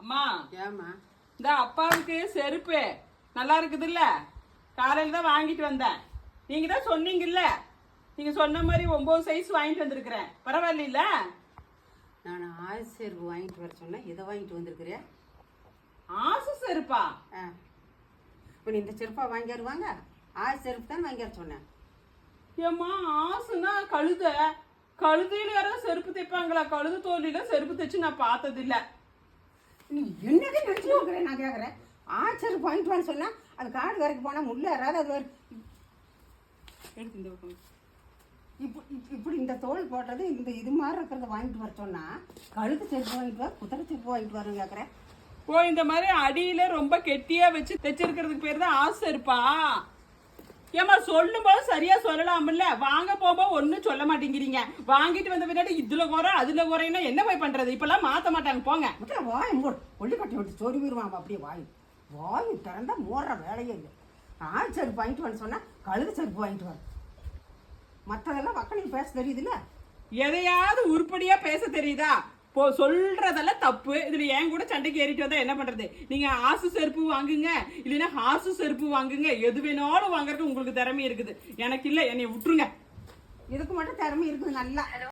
அம்மா. ஏமா இந்த அப்பாவுக்கு செருப்பு. நல்லா இருக்குதுல்ல? காலையில தான் வாங்கிட்டு வந்தேன். நீங்க தான் சொன்னீங்கல்ல? நீங்க சொன்ன மாதிரி ஒன்பது சைஸ் வாங்கிட்டு வந்திருக்கிறேன். பரவாயில்ல நான் ஆயுள் சேர்வு வாங்கிட்டு வர சொன்னேன். இதை வாங்கிட்டு வந்திருக்கிறியா ஆசை செருப்பா? ஆ. இப்போ நீ இந்த செருப்பா வாங்கி வருவாங்க ஆயுள் செருப்பு தான் வாங்கி வர சொன்னேன். ஏம்மா ஆசுனா கழுத. கழுதையில யாராவது செருப்பு தைப்பாங்களா? கழுது தோல்லில செருப்பு தைச்சு நான் பார்த்தது இல்ல நீ என்னது நினச்சி வைக்கிறேன் நான் கேட்குறேன் ஆச்சர் பாயிண்ட் வாங்கிட்டு வரேன்னு அது காடு வரைக்கும் போனால் முள்ள யாராவது அது வரும் எடுத்து இந்த பக்கம். இப்போ இப்படி இந்த தோல் போடுறது இந்த இது மாதிரி இருக்கிறத வாங்கிட்டு வர கழுத்து செருப்பு வாங்கிட்டு வர குதிரை செருப்பு வாங்கிட்டு வரேன்னு கேட்குறேன் ஓ இந்த மாதிரி அடியில் ரொம்ப கெட்டியாக வச்சு தைச்சிருக்கிறதுக்கு பேர் தான் ஆசை இருப்பா. ஏமா சொல்லும் போது சரியா சொல்லலாம்ல? வாங்க போகும்போது ஒண்ணும் சொல்ல மாட்டேங்கிறீங்க. வாங்கிட்டு வந்த பின்னாடி இதுல குறை அதுல குறைன்னா என்ன போய் பண்றது? இப்பெல்லாம் மாத்த மாட்டாங்க. போங்க. முதல்ல வாய் மூடு. கொள்ளிக்கட்டை விட்டு சொறி விடுவான் அப்படியே வாய். வாய் திறந்தா மூடுற வேலையே இல்லை. ஆள் செருப்பு வாங்கிட்டு வரேன்னு சொன்னா கழுது செருப்பு வாங்கிட்டு வர மற்றதெல்லாம் மக்களுக்கு பேச தெரியுதுல்ல? எதையாவது உருப்படியா பேச தெரியுதா? போ சொல்றதெல்லாம் தப்பு. இதுல என் கூட சண்டைக்கு ஏறிட்டு வந்தா என்ன பண்றது? நீங்க ஆசு செருப்பு வாங்குங்க. இல்லைன்னா ஹாசு செருப்பு வாங்குங்க. எது வேணாலும் வாங்குறதுக்கு உங்களுக்கு திறமை இருக்குது. எனக்கு இல்ல என்னை விட்டுருங்க. இதுக்கு மட்டும் திறமை இருக்குது நல்லா.